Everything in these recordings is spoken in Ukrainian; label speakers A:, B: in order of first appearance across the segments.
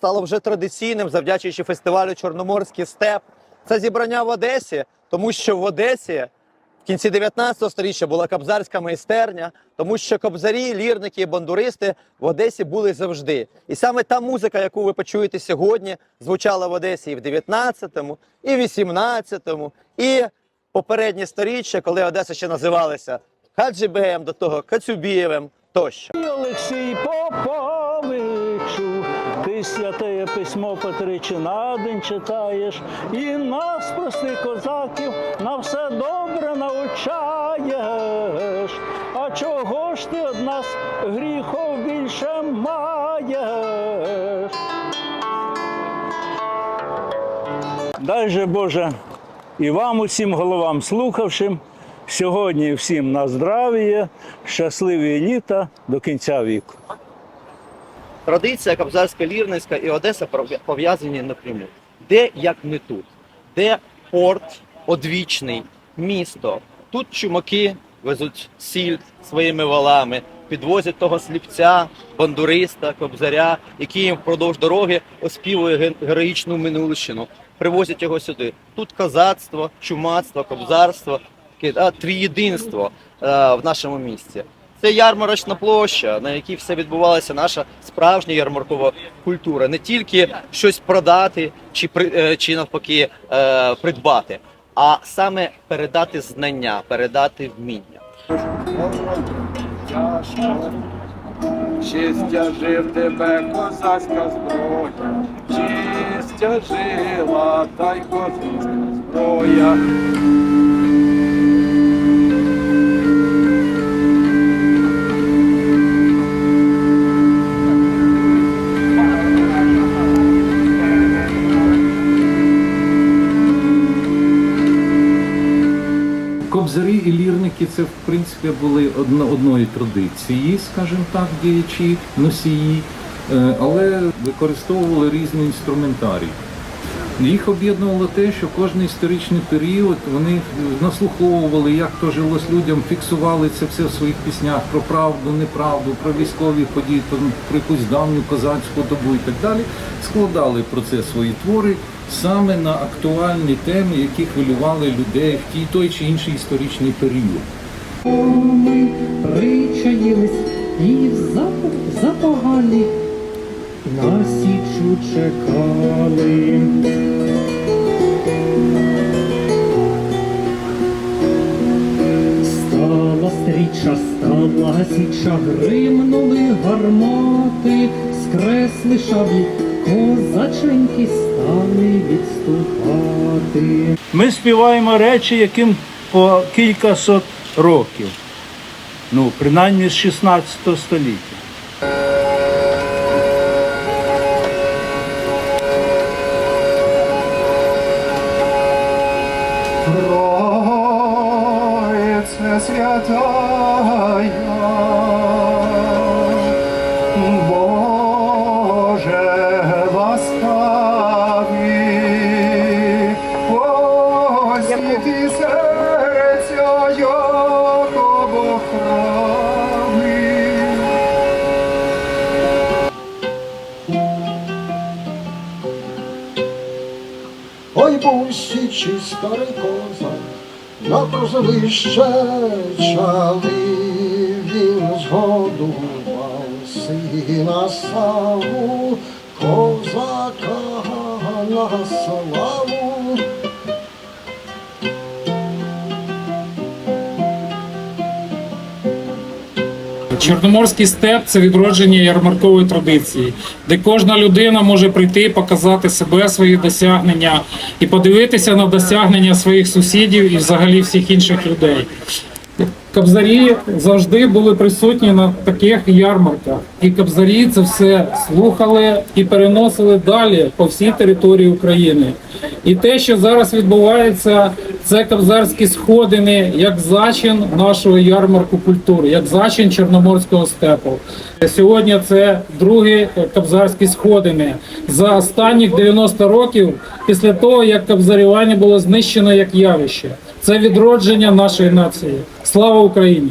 A: стало вже традиційним, завдячуючи фестивалю Чорноморський степ. Це зібрання в Одесі, тому що в Одесі в кінці 19 століття була кобзарська майстерня, тому що кобзарі, лірники і бандуристи в Одесі були завжди. І саме та музика, яку ви почуєте сьогодні, звучала в Одесі і в 19-му, і в 18-му, і попередні сторіччя, коли Одеса ще називалася Хаджибеєм, до того Кацюбієвим тощо.
B: Олексій Поповичу, ти святе письмо по тричі на день читаєш, і нас, простих козаків, на все добре навчаєш. А чого ж ти од нас гріхов більше маєш? Дай же Боже і вам усім головам слухавшим. Сьогодні всім на здрав'я, щасливі літа до кінця віку.
A: Традиція кобзарська, лірницька і Одеса пов'язані напряму. Де як не тут? Де порт, одвічний, місто. Тут чумаки везуть сіль своїми валами, підвозять того сліпця, бандуриста, кобзаря, який їм впродовж дороги оспівує героїчну минулщину. Привозять його сюди. Тут козацтво, чумацтво, кобзарство, таке, а, трієдинство е, в нашому місті. Це ярмарочна площа, на якій все відбувалася наша справжня ярмаркова культура. Не тільки щось продати чи е, чи навпаки е, придбати, а саме передати знання, передати вміння.
C: тяжко. Чи стяжив тебе козацька зброя, чи стяжила та й козацька зброя.
D: Кобзарі і лірники це в принципі були одно, одної традиції, скажімо так, діячі, носії, е, але використовували різний інструментарій. Їх об'єднувало те, що кожен історичний період вони наслуховували, як то жилось людям, фіксували це все в своїх піснях про правду, неправду, про військові події, про якусь давню козацьку добу і так далі. Складали про це свої твори саме на актуальні теми, які хвилювали людей в тій той чи інший історичний період.
E: Ми причаїлись і запогалі на січу чекали. Стала стріча, стала січа, гримнули гармати, скресли шаблі, козаченьки стали відступати.
B: Ми співаємо речі, яким по кількасот років. Ну, принаймні з 16 століття.
C: Троице святая,
F: Ой, бусічий старий козак, на прозовище чали, він згодував сина саву, козака на славу.
G: Чорноморський степ це відродження ярмаркової традиції, де кожна людина може прийти, показати себе, свої досягнення і подивитися на досягнення своїх сусідів і взагалі всіх інших людей. Кобзарі завжди були присутні на таких ярмарках, і кобзарі це все слухали і переносили далі по всій території України. І те, що зараз відбувається, це кобзарські сходини, як зачин нашого ярмарку культури, як зачин Чорноморського степу. Сьогодні це другі кобзарські сходини за останніх 90 років після того, як кобзарювання було знищено як явище. Це відродження нашої нації. Слава Україні!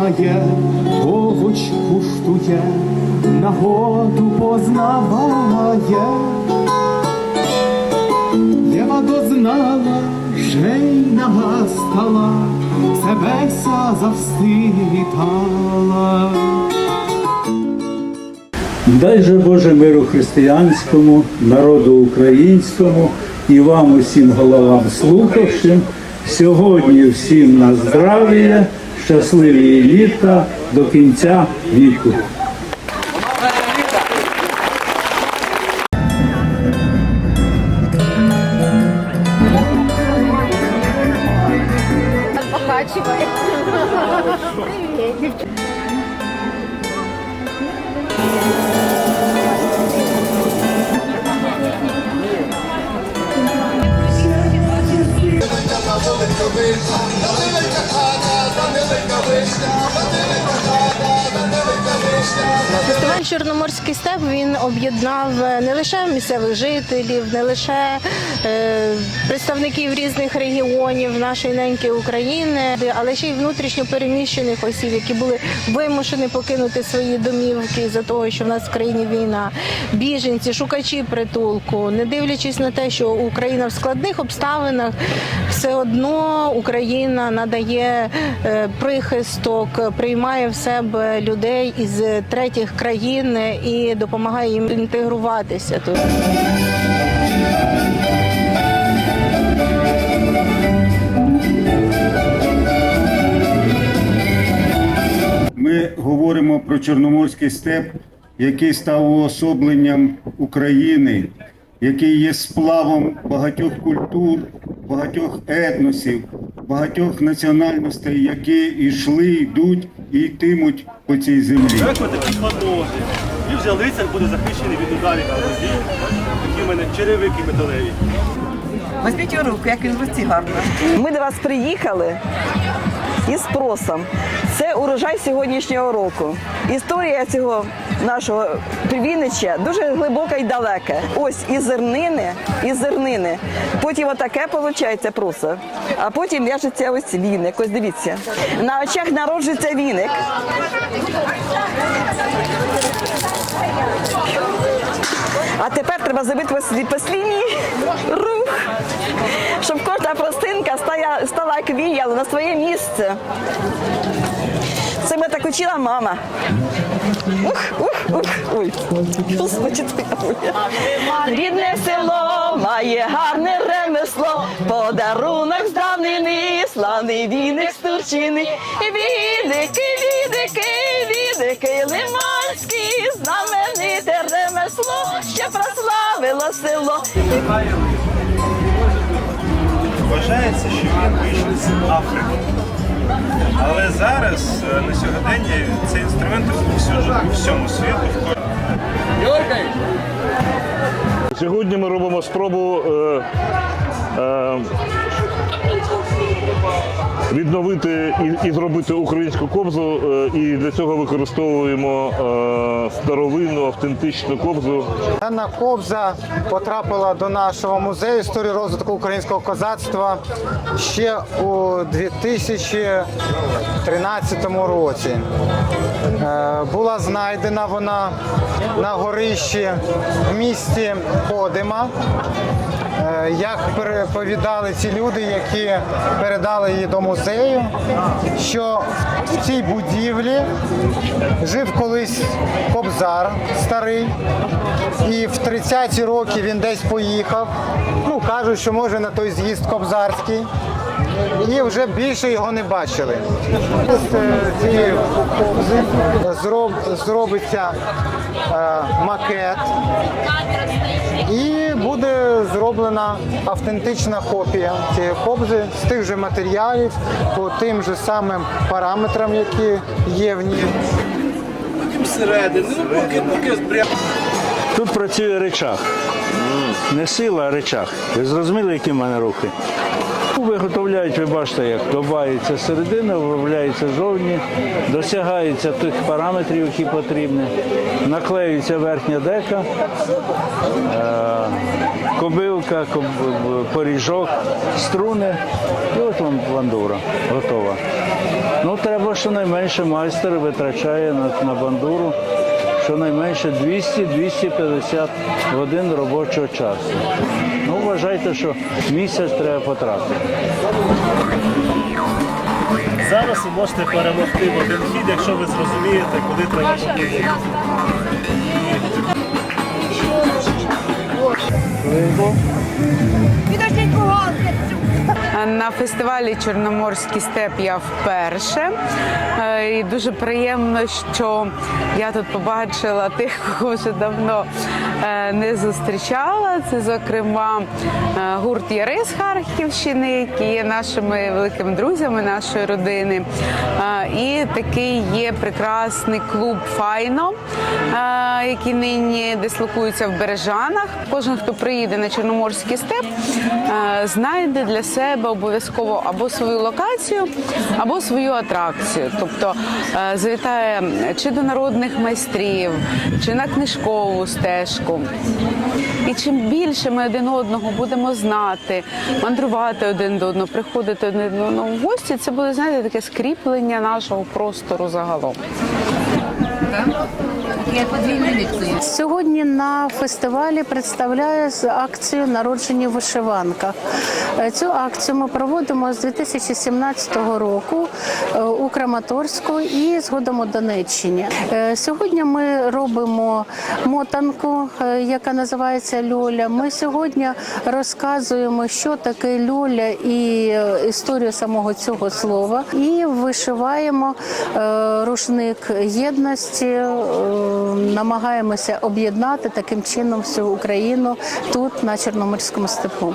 E: Співає, овоч куштує, нагоду познаває. Єва дознала, ще й нагастала, себеся завститала.
B: Дай же Боже миру християнському, народу українському і вам усім головам слухавшим. Сьогодні всім на здрав'я, щасливі літа до кінця віку.
H: Об'єднав е, не лише місцевих жителів, не лише е, представників різних регіонів нашої неньки України, але ще й внутрішньо переміщених осіб, які були вимушені покинути свої домівки за того, що в нас в країні війна, біженці, шукачі притулку, не дивлячись на те, що Україна в складних обставинах, все одно Україна надає е, прихисток, приймає в себе людей із третіх країн і допомагає їм інтегруватися тут.
I: Ми говоримо про Чорноморський степ, який став уособленням України, який є сплавом багатьох культур, багатьох етносів, багатьох національностей, які йшли, йдуть і йтимуть по цій землі.
J: І вже лицар буде захищений від ударів грозів, такі в мене черевики металеві.
K: Візьміть у руку, як він в руці гарно. Ми до вас приїхали із спросом. Це урожай сьогоднішнього року. Історія цього нашого Віннича дуже глибока і далека. Ось і зернини, і зернини. Потім отаке виходить просо. А потім в'яжеться ось віник. Ось дивіться. На очах народжується віник. А тепер треба зробити ось послідній рух, щоб кожна пластинка стала, як віяло на своє місце. Це мене так учила мама. Ух, ух, ух. Ой, твоя. Рідне село має гарне ремесло, подарунок з давнини, славний віник з Турчини. Відики, відики, відики, лиманські, що прославило село.
J: Вважається, що він вийшов з Африки. Але зараз, е, на сьогодення, цей інструмент розповсюджений у всьому світу.
L: Сьогодні ми робимо спробу е, е, відновити і, і зробити українську кобзу, е, і для цього використовуємо е, старовинну автентичну кобзу.
C: Дана кобза потрапила до нашого музею історії розвитку українського козацтва ще у 2013 році. Е, Була знайдена вона на горищі в місті Подима. Е, Як переповідали ці люди, які передали її до музею, що в цій будівлі жив колись кобзар старий, і в 30-ті роки він десь поїхав. Ну, кажуть, що може на той з'їзд кобзарський. І вже більше його не бачили. Е, зроб, зробиться макет. І буде зроблена автентична копія цієї кобзи з тих же матеріалів, по тим же самим параметрам, які є в ній.
B: Тут працює речах. Не сила, а речах. Ви зрозуміли, які в мене рухи? Виготовляють, ви бачите, як добається середина, виробляється зовні, досягається тих параметрів, які потрібні, наклеюється верхня дека, е, кобилка, поріжок, струни, і от вам бандура готова. Ну, треба щонайменше майстер витрачає на бандуру щонайменше 200-250 годин робочого часу. Ну, вважайте, що місяць треба потратити.
J: Зараз ви можете перемогти в один хід, якщо ви зрозумієте, куди треба поїхати.
M: На фестивалі Чорноморський степ я вперше. Е, І дуже приємно, що я тут побачила тих, кого вже давно е, не зустрічала. Це, зокрема, е, гурт Яри з Харківщини, які є нашими великими друзями нашої родини. І такий є прекрасний клуб Файно, який нині дислокується в Бережанах. Кожен, хто приїде на Чорноморський степ, знайде для себе обов'язково або свою локацію, або свою атракцію. Тобто е, завітає чи до народних майстрів, чи на книжкову стежку. І чим більше ми один одного будемо знати, мандрувати один до одного, приходити один до одного в гості, це буде знаєте таке скріплення нашого простору загалом.
H: Сьогодні на фестивалі представляю акцію Народжені в вишиванках. Е, Цю акцію ми проводимо з 2017 року е, у Краматорську і згодом у Донеччині. Е, Сьогодні ми робимо мотанку, яка називається Льоля. Ми сьогодні розказуємо, що таке Льоля і історію самого цього слова, і вишиваємо рушник єдності. Намагаємося об'єднати таким чином всю Україну тут, на Чорноморському степу.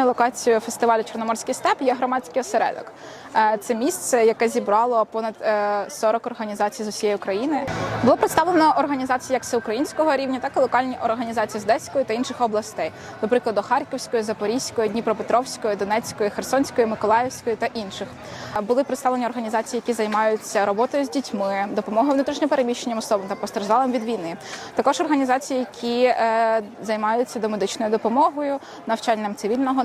N: Центральною локацією фестивалю Чорноморський степ є громадський осередок. Е, Це місце, яке зібрало понад е, 40 організацій з усієї України. Було представлено організації як всеукраїнського рівня, так і локальні організації з Одеської та інших областей, до прикладу Харківської, Запорізької, Дніпропетровської, Донецької, Херсонської, Миколаївської та інших. Е, Були представлені організації, які займаються роботою з дітьми, допомогою внутрішньопереміщеним особам та постраждалим від війни. Також організації, які е, займаються домедичною допомогою, навчанням цивільного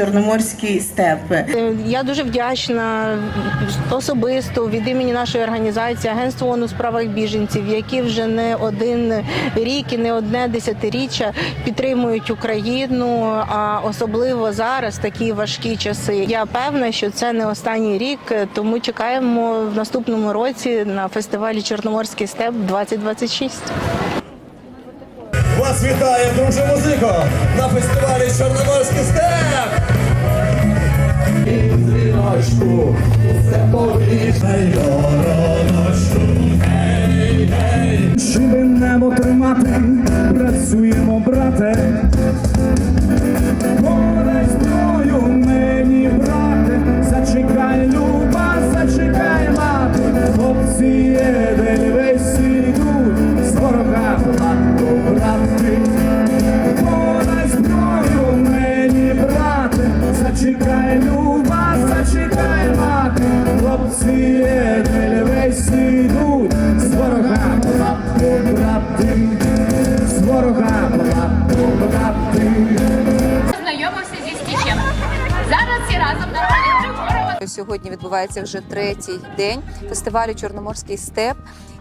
K: є е, Чорноморський степ.
H: Е, Я дуже вдячна особисто від імені нашої організації Агентству ООН у справах біженців, які вже не один рік і не одне десятиріччя підтримують Україну, а особливо зараз такі важкі часи. Я певна, що це не останній рік, тому чекаємо в наступному році на фестивалі Чорноморський степ 2026.
E: Вас вітає, друже музико, на фестивалі Чорноморський степ! Дзвіночку, степові гороночку. Живемо тримати, працюємо, брате. Подай зброю мені, брате, зачекай, люба, зачекай, мати, хлопці єдель Люба вас зачекай мати, хлопці весь ідуть, з ворога брати, брати, з ворога брати, брати. Знайомився зі стічем. Зараз всі разом на
A: Сьогодні відбувається вже третій день фестивалю Чорноморський степ,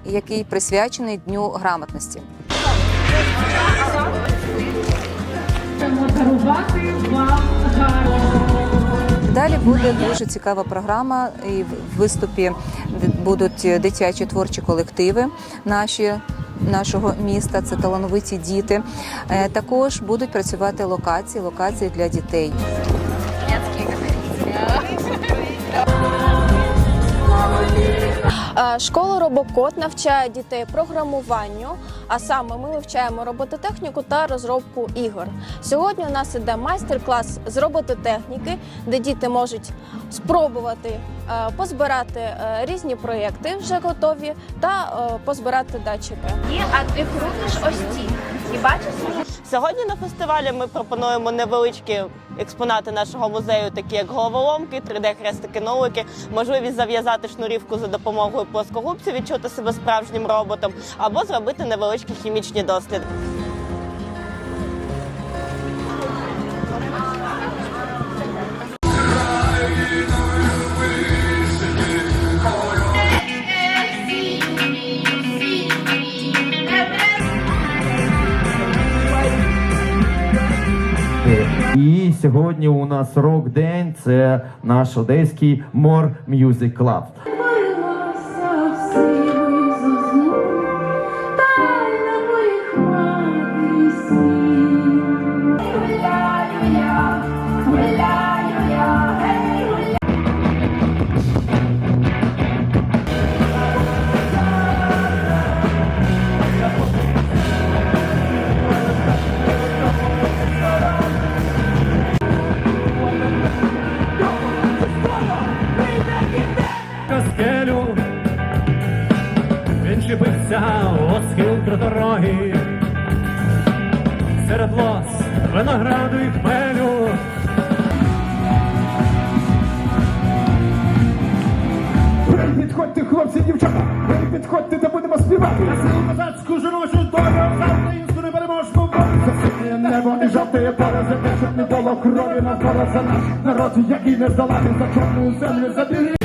A: який присвячений Дню грамотності. Дарувати вам гарно. Далі буде дуже цікава програма. І в виступі будуть дитячі творчі колективи наші. Нашого міста це талановиті діти. Е, Також будуть працювати локації, локації для дітей.
O: Школа Робокод навчає дітей програмуванню, а саме ми вивчаємо робототехніку та розробку ігор. Сьогодні у нас іде майстер-клас з робототехніки, де діти можуть спробувати е, позбирати е, різні проєкти вже готові та е, позбирати датчики.
P: А ти крутиш ось ці. І бачиш? Сьогодні на фестивалі ми пропонуємо невеличкі експонати нашого музею, такі як головоломки, 3D-хрестики нолики, можливість зав'язати шнурівку за допомогою плоскогубців, відчути себе справжнім роботом, або зробити невеличкі хімічні досліди.
Q: Сьогодні у нас рок-день. Це наш одеський More Music Club.
R: Він чіпився у схил дороги, серед лос, винограду і хмелю. Ви підходьте, хлопці, дівчата, ви підходьте, та будемо співати. Козацьку жіночу долю, за українську непереможну волю. За синє небо і жовте поле, за те, щоб не було крові навколо за наш народ, який не здолати за чорну землю, за білі.